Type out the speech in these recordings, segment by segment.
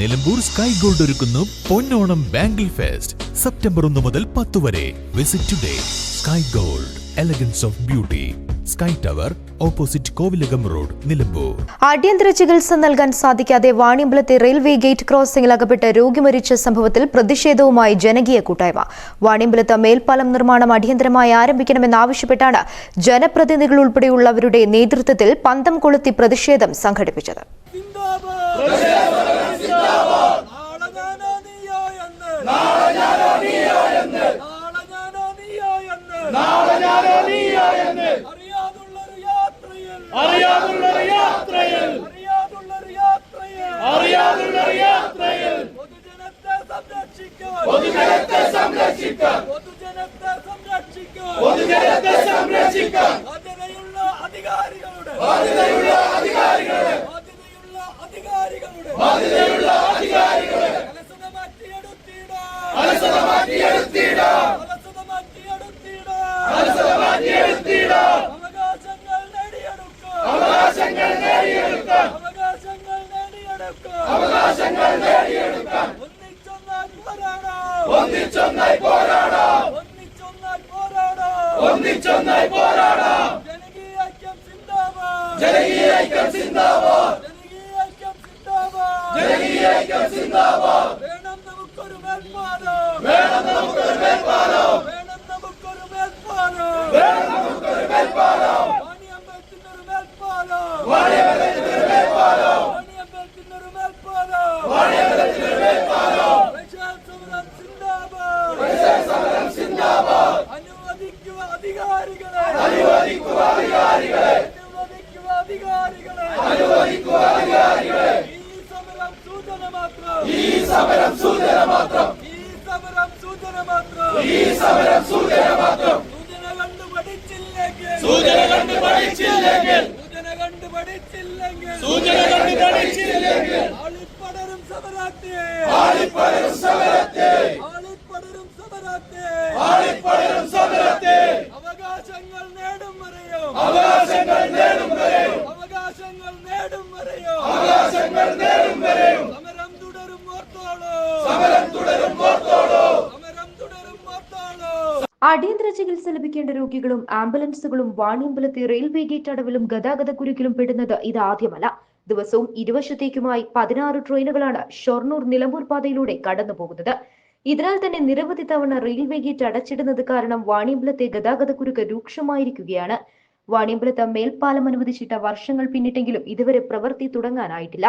Nilambur sky gold ഒരുക്കുന്നു പൊന്നോണം bangle fest September ഒന്ന് മുതൽ പത്ത് വരെ. Visit today Sky Gold elegance of beauty Sky Tower opposite Kovilakam road Nilambur അടിയന്തര ചികിത്സ നൽകാൻ സാധിക്കാതെ വാണിയമ്പലത്തെ റെയിൽവേ ഗേറ്റ് ക്രോസിംഗിൽ അകപ്പെട്ട രോഗി മരിച്ച സംഭവത്തിൽ പ്രതിഷേധവുമായി ജനകീയ കൂട്ടായ്മ. വാണിയമ്പലത്ത് മേൽപ്പാലം നിർമ്മാണം അടിയന്തരമായി ആരംഭിക്കണമെന്നാവശ്യപ്പെട്ടാണ് ജനപ്രതിനിധികൾ ഉൾപ്പെടെയുള്ളവരുടെ നേതൃത്വത്തിൽ പന്തം കൊളുത്തി പ്രതിഷേധം സംഘടിപ്പിച്ചത് നാളെ ഞാനോ നീയോ എന്ന് നാളെ ഞാനോ നീയോ എന്ന് നാളെ ഞാനോ നീയോ എന്ന്. അറിയാതുള്ളൊരു യാത്രയിൽ. അറിയാതുള്ളൊരു യാത്രയിൽ. പൊതുജനത്തെ സംരക്ഷിക്കാൻ. പൊതുജനത്തെ സംരക്ഷിക്കാൻ. ബാധ്യതയുള്ള അധികാരികളുടെ. ബാധ്യതയുള്ള അധികാരികളുടെ. ബാധ്യതയുള്ള അധികാരികളുടെ. അലസത മാറ്റിയെടുത്തിടാം അലസത മാറ്റിയെടുത്തിടാം അലസത മാറ്റിയെടുത്തിടാം അലസത മാറ്റിയെടുത്തിടാം അവകാശങ്ങൾ നേടിയെടുക്കാം അവകാശങ്ങൾ നേടിയെടുക്കാം അവകാശങ്ങൾ നേടിയെടുക്കാം അവകാശങ്ങൾ നേടിയെടുക്കാൻ. ഒന്നിച്ചൊന്നായി പോരാടാം. ഒന്നിച്ചൊന്നായി പോരാടാം. ഒന്നിച്ചൊന്നായി പോരാടാം ഒന്നിച്ചൊന്നായി പോരാടാം ജനകീയ ഐക്യം സിന്ദാബാദ്. ജനകീയ ഐക്യം സിന്ദാബാദ് ജനകീയ ഐക്യം സിന്ദാബാദ് ജനകീയ ഐക്യം സിന്ദാബാദ് വേണം നമുക്കൊരു മേൽപ്പാലം വേണം നമുക്കൊരു മേൽപ്പാലം. വേണം നമുക്കൊരു മേൽപ്പാലം. വേണം നമുക്കൊരു മേൽപ്പാലം വാണിയമ്പലത്തിന്റെ ഒരു മേൽപ്പാലം വാണിയമ്പലത്തിന്റെ ഒരു മേൽപ്പാലം വാണിയമ്പലത്തിന്റെ ഒരു മേൽപ്പാലം വാണിയമ്പലത്തിന്റെ ഒരു മേൽപ്പാലം പ്രജാസമരം സിന്ദാബാദ് പ്രജാസമരം സിന്ദാബാദ് അനുവദിക്കുക അധികാരികളെ അനുവദിക്കുക അധികാരികളെ അനുവദിക്കുക അധികാരികളെ അനുവദിക്കുക അധികാരികളെ ഈ സമരം സൂചന മാത്രം ഈ സമരം സൂചന മാത്രം ഈ സമരം സൂചന മാത്രം ഈ സമരം സൂചന മാത്രം സൂചന കണ്ടു പഠിച്ചില്ലെങ്കിൽ. സൂചന കണ്ടു പഠിച്ചില്ലെങ്കിൽ. സൂചന കണ്ടു പഠിച്ചില്ലെങ്കിൽ. സൂചന കണ്ടു പഠിച്ചില്ലെങ്കിൽ. ആളിപ്പടരും സമരത്തെ. ആളിപ്പടരും സമരത്തെ. ആളിപ്പടരും സമരത്തെ. ആളിപ്പടരും സമരത്തെ. അവകാശങ്ങൾ നേടും വരെയോ? അവകാശങ്ങൾ നേടും വരെയോ അവകാശങ്ങൾ നേടും വരെയോ? അവകാശങ്ങൾ നേടും വരെയോ സമരം തുടരും ഓർത്തോളൂ സമരം തുടരും ഓർത്തോളൂ സമരം തുടരും ഓർത്തോളൂ അടിയന്തര ചികിത്സ ലഭിക്കേണ്ട രോഗികളും ആംബുലൻസുകളും വാണിയമ്പലത്തെ റെയിൽവേ ഗേറ്റ് അടവിലും ഗതാഗത കുരുക്കിലും പെടുന്നത് ഇതാദ്യമല്ല. ദിവസവും ഇരുവശത്തേക്കുമായി പതിനാറ് ട്രെയിനുകളാണ് ഷൊർണൂർ നിലമ്പൂർ പാതയിലൂടെ കടന്നു പോകുന്നത് ഇതിനാൽ തന്നെ നിരവധി തവണ റെയിൽവേ ഗേറ്റ് അടച്ചിടുന്നത് കാരണം വാണിയമ്പലത്തെ ഗതാഗത കുരുക്ക് രൂക്ഷമായിരിക്കുകയാണ്. വാണിയമ്പലത്ത് മേൽപ്പാലം അനുവദിച്ചിട്ട വർഷങ്ങൾ പിന്നിട്ടെങ്കിലും ഇതുവരെ പ്രവൃത്തി തുടങ്ങാനായിട്ടില്ല.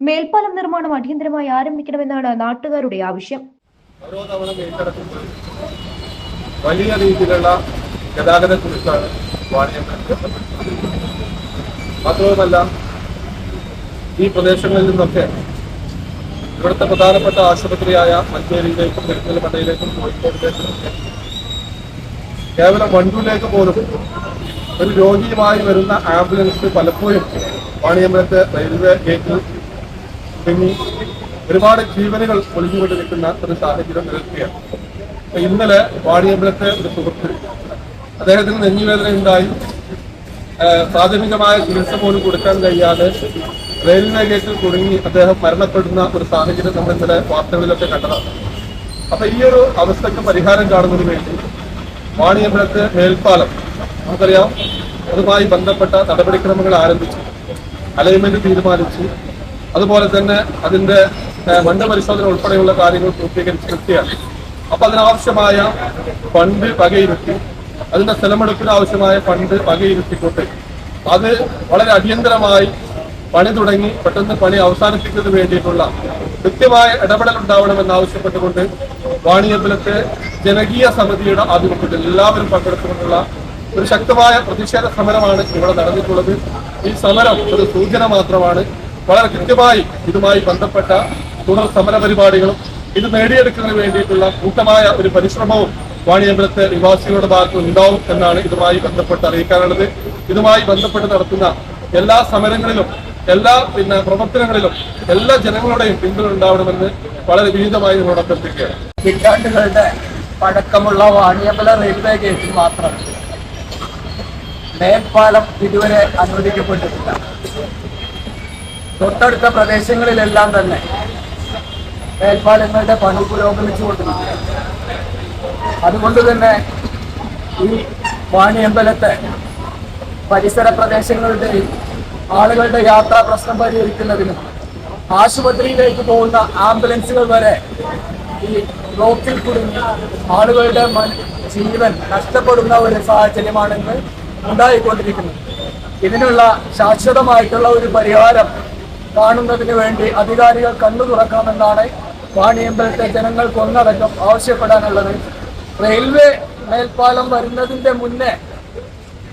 മേൽപ്പാലം നിർമ്മാണം അടിയന്തരമായി ആരംഭിക്കണമെന്നാണ് നാട്ടുകാരുടെ ആവശ്യം. വലിയ രീതിയിലുള്ള ഗതാഗത കുറിച്ചാണ് വാണിയമ്പലത്തിൽ മാത്രവുമല്ല ഈ പ്രദേശങ്ങളിൽ നിന്നൊക്കെ ഇവിടുത്തെ പ്രധാനപ്പെട്ട ആശുപത്രിയായ മഞ്ചേരിയിലേക്കും പെരിന്തൽമണ്ണയിലേക്കും കോഴിക്കോടിലേക്കും കേവലം വണ്ടൂരിലേക്ക് പോലും ഒരു രോഗിയുമായി വരുന്ന ആംബുലൻസ് പലപ്പോഴും വാണിയമ്പലത്തെ റെയിൽവേ ഗേറ്റിൽ തുടങ്ങി ഒരുപാട് ജീവനുകൾ ഒളിഞ്ഞുകൊണ്ട് നിൽക്കുന്ന ഒരു സാഹചര്യം നിലനിൽക്കുകയാണ്. ഇന്നലെ വാണിയമ്പലത്തെ ഒരു സുഹൃത്ത് അദ്ദേഹത്തിന് നെഞ്ഞുവേദന ഉണ്ടായി പ്രാഥമികമായ ചികിത്സ പോലും കൊടുക്കാൻ കഴിയാതെ റെയിൽവേ ഗേറ്റിൽ കുടുങ്ങി അദ്ദേഹം മരണപ്പെടുന്ന ഒരു സാഹചര്യം നമ്മൾ ഇന്നലെ വാർത്തകളിലൊക്കെ കണ്ടതാണ്. അപ്പൊ ഈ ഒരു അവസ്ഥക്ക് പരിഹാരം കാണുന്നതിന് വേണ്ടി വാണിയമ്പലത്ത് മേൽപ്പാലം നമുക്കറിയാം അതുമായി ബന്ധപ്പെട്ട നടപടിക്രമങ്ങൾ ആരംഭിച്ചു അലൈൻമെന്റ് തീരുമാനിച്ചു. അതുപോലെ തന്നെ അതിന്റെ മണ്ണ് പരിശോധന ഉൾപ്പെടെയുള്ള കാര്യങ്ങൾ പൂർത്തീകരിച്ച് കൃത്യമാണ് അപ്പൊ അതിനാവശ്യമായ ഫണ്ട് വകയിരുത്തി അതിന്റെ സ്ഥലമെടുപ്പിന് ആവശ്യമായ ഫണ്ട് വകയിരുത്തിക്കൊണ്ട് അത് വളരെ അടിയന്തരമായി പണി തുടങ്ങി പെട്ടെന്ന് പണി അവസാനിപ്പിക്കുന്നതിന് വേണ്ടിയിട്ടുള്ള കൃത്യമായ ഇടപെടൽ ഉണ്ടാവണമെന്നാവശ്യപ്പെട്ടുകൊണ്ട് വാണിയമ്പലത്തെ ജനകീയ സമിതിയുടെ ആഭിമുഖ്യത്തിൽ എല്ലാവരും പങ്കെടുത്തുകൊണ്ടുള്ള ഒരു ശക്തമായ പ്രതിഷേധ സമരമാണ് ഇവിടെ നടന്നിട്ടുള്ളത്. ഈ സമരം ഒരു സൂചന മാത്രമാണ്. വളരെ കൃത്യമായി ഇതുമായി ബന്ധപ്പെട്ട തുടർ സമര പരിപാടികളും ഇത് നേടിയെടുക്കുന്നതിന് വേണ്ടിയിട്ടുള്ള കൂട്ടമായ ഒരു പരിശ്രമവും വാണിയമ്പലത്തെ നിവാസികളുടെ ഭാഗത്ത് ഉണ്ടാവും എന്നാണ് ഇതുമായി ബന്ധപ്പെട്ട് അറിയിക്കാനുള്ളത്. ഇതുമായി ബന്ധപ്പെട്ട് നടത്തുന്ന എല്ലാ സമരങ്ങളിലും എല്ലാ പിന്നെ പ്രവർത്തനങ്ങളിലും എല്ലാ ജനങ്ങളുടെയും പിന്തുണ ഉണ്ടാവണമെന്ന് വളരെ വിനീതമായി നിങ്ങളോട് അഭ്യർത്ഥിക്കുകയാണ്. പഴക്കമുള്ള വാണിയമ്പല റെയിൽവേ ഗേറ്റിൽ മാത്രം മേൽപ്പാലം ഇതുവരെ അനുവദിക്കപ്പെട്ടിട്ടില്ല. തൊട്ടടുത്ത പ്രദേശങ്ങളിലെല്ലാം തന്നെ മേൽപ്പാലങ്ങളുടെ പണി പുരോഗമിച്ചുകൊണ്ടിരിക്കുകയാണ് അതുകൊണ്ട് തന്നെ ഈ വാണിയമ്പലത്തെ പരിസര പ്രദേശങ്ങളുടെ ആളുകളുടെ യാത്രാ പ്രശ്നം പരിഹരിക്കുന്നതിനും ആശുപത്രിയിലേക്ക് പോകുന്ന ആംബുലൻസുകൾ വരെ ഈ ബ്ലോക്കിൽ കുടുങ്ങി ആളുകളുടെ ജീവൻ നഷ്ടപ്പെടുന്ന ഒരു സാഹചര്യമാണെന്ന് ഉണ്ടായിക്കൊണ്ടിരിക്കുന്നത്. ഇതിനുള്ള ശാശ്വതമായിട്ടുള്ള ഒരു പരിഹാരം കാണുന്നതിന് വേണ്ടി അധികാരികൾ കണ്ണു തുറക്കണമെന്നാണ് വാണിയമ്പലത്തെ ജനങ്ങൾക്കൊന്നടക്കം ആവശ്യപ്പെടാനുള്ളത്. റെയിൽവേ മേൽപ്പാലം വരുന്നതിന്റെ മുന്നേ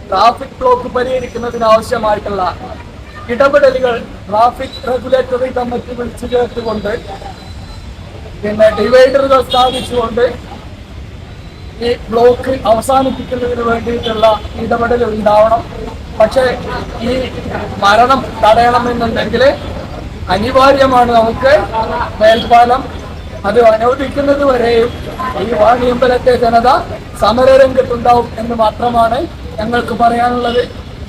ട്രാഫിക് ബ്ലോക്ക് പരിഹരിക്കുന്നതിന് ആവശ്യമായിട്ടുള്ള ഇടപെടലുകൾ ട്രാഫിക് റെഗുലേറ്ററി കമ്മിറ്റി വിളിച്ചു ചേർത്തുകൊണ്ട് പിന്നെ ഡിവൈഡറുകൾ സ്ഥാപിച്ചുകൊണ്ട് ഈ ബ്ലോക്ക് അവസാനിപ്പിക്കുന്നതിന് വേണ്ടിയിട്ടുള്ള ഇടപെടൽ ഉണ്ടാവണം പക്ഷേ ഈ മരണം തടയണമെന്നുണ്ടെങ്കിൽ അനിവാര്യമാണ് നമുക്ക് മേൽപ്പാലം. അത് അനുവദിക്കുന്നത് വരെയും ഈ വാണിയമ്പലത്തെ ജനത സമരരംഗത്തുണ്ടാവും എന്ന് മാത്രമാണ് ഞങ്ങൾക്ക് പറയാനുള്ളത്.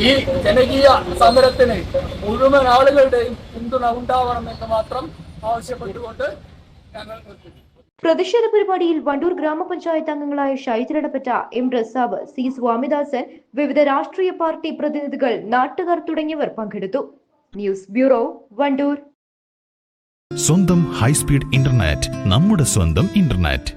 ഈ ജനകീയ സമരത്തിന് മുഴുവൻ ആളുകളുടെയും പിന്തുണ ഉണ്ടാവണം എന്ന് മാത്രം ആവശ്യപ്പെട്ടുകൊണ്ട് ഞങ്ങൾ നിർത്തുന്നു. പ്രതിഷേധ പരിപാടിയിൽ വണ്ടൂർ ഗ്രാമപഞ്ചായത്ത് അംഗങ്ങളായ ഷൈജിലടപ്പറ്റ എം റസാബ് സി സ്വാമിദാസൻ വിവിധ രാഷ്ട്രീയ പാർട്ടി പ്രതിനിധികൾ നാട്ടുകാർ തുടങ്ങിയവർ പങ്കെടുത്തു. News bureau Wandoor. സ്വന്തം ഹൈസ്പീഡ് ഇന്റർനെറ്റ് നമ്മുടെ സ്വന്തം ഇന്റർനെറ്റ്.